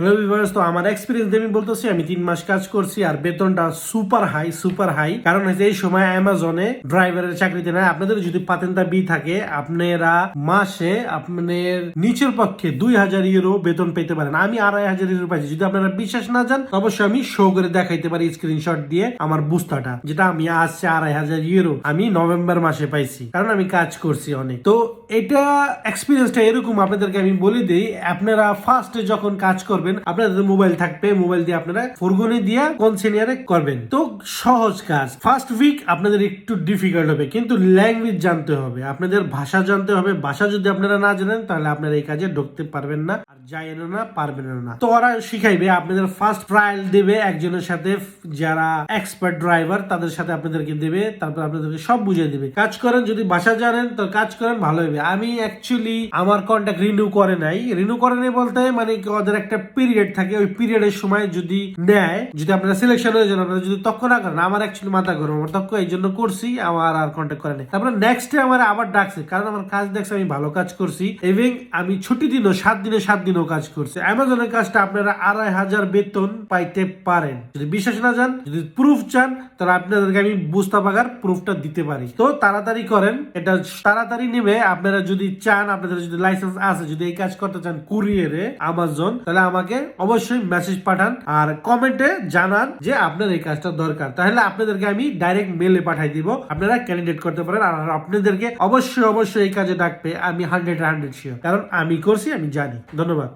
Hello viewers তো আমার experience আমি বলতেছি, আমি তিন মাস কাজ করছি আর বেতনটা সুপার হাই সুপার হাই কারণ হচ্ছে এই সময় অ্যামাজনে ড্রাইভারের চাকরিতে না আপনাদের যদি পাতেন্তা বি থাকে, আপনারা মাসে আপনার নিচের পক্ষে দুই হাজার ইউরো বেতন পেতে পারেন। আমি আড়াই হাজার ইউরো পাইছি। যদি আপনারা বিশ্বাস না যান অবশ্যই আমি শো করে দেখাইতে পারি স্ক্রিনশট দিয়ে আমার বুস্তাটা, যেটা আমি আসছে আড়াই হাজার ইউরো আমি নভেম্বর মাসে পাইছি। কারণ আমি কাজ করছি অনেক। তো এটা এক্সপিরিয়েন্সটা এরকম, আপনাদেরকে আমি বলে দিই, আপনারা ফার্স্টে যখন কাজ করবেন আপনাদের মোবাইল থাকবে, মোবাইল দিয়ে আপনারা ফোরগনে দিয়ে কোন সিনিয়রে করবেন। তো সহজ কাজ। ফার্স্ট উইক আপনাদের একটু ডিফিকাল্ট হবে, কিন্তু ল্যাঙ্গুয়েজ জানতে হবে। আপনাদের ভাষা জানতে হবে। ভাষা যদি আপনারা না জানেন, তাহলে আপনারা এই কাজে ঢুকতে পারবেন না, আর যাইেন না পারবেন না। তো ওরা শিখাইবে, আপনাদের ফার্স্ট ট্রায়াল দেবে একজনের সাথে, যারা এক্সপার্ট ড্রাইভার তাদের সাথে আপনাদেরকে দেবে, তারপর আপনাদেরকে সব বুঝিয়ে দেবে। কাজ করেন, যদি ভাষা জানেন, তো কাজ করেন, ভালো হবে। আমি অ্যাকচুয়ালি আমার কন্ট্যাক্ট রিনিউ করে নাই। রিনিউ করে নাই বলতে মানে ওদের একটা পিরিয়ড থাকে, ওই পিরিয়ডের সময় যদি নেয়, যদি আপনারা সিলেকশন হয়ে যান, আপনারা যদি তক্ক না করেন, আমার অ্যাকচুয়ালি মাথা গরম, আমার তক্ক এই জন্য করছি, আমার আর কন্ট্যাক্ট করে নাই তারপরে নেক্সট ডে আমার আবার ডাকছে, কারণ আমার কাজ দেখছে, আমি ভালো কাজ করছি, এবং আমি ছুটি দিনও, সাত দিনে সাত দিনও কাজ করছি। অ্যামাজনের কাজটা আপনারা আড়াই হাজার বেতন পাইতে পারেন। যদি বিশ্বাস না যান, যদি প্রুফ চান, তাহলে আপনাদেরকে আমি বুঝতে পাকার প্রুফটা দিতে পারি। তো তাড়াতাড়ি করেন, এটা তাড়াতাড়ি নেবে, আপনারা যদি চান, আপনাদের যদি লাইসেন্স আছে, যদি এই কাজ করতে চান কুরিয়ারে আমাজন তাহলে আমাকে অবশ্যই মেসেজ পাঠান আর কমেন্টে জানান যে আপনার এই কাজটা দরকার। তাহলে আপনাদেরকে আমি ডাইরেক্ট মেলে পাঠাই দিব। আপনারা ক্যান্ডিডেট করতে পারেন আর আপনাদেরকে অবশ্যই অবশ্যই এই কাজে ডাকবে। আমি হান্ড্রেড হান্ড্রেড শিওর কারণ আমি করছি, আমি জানি। ধন্যবাদ।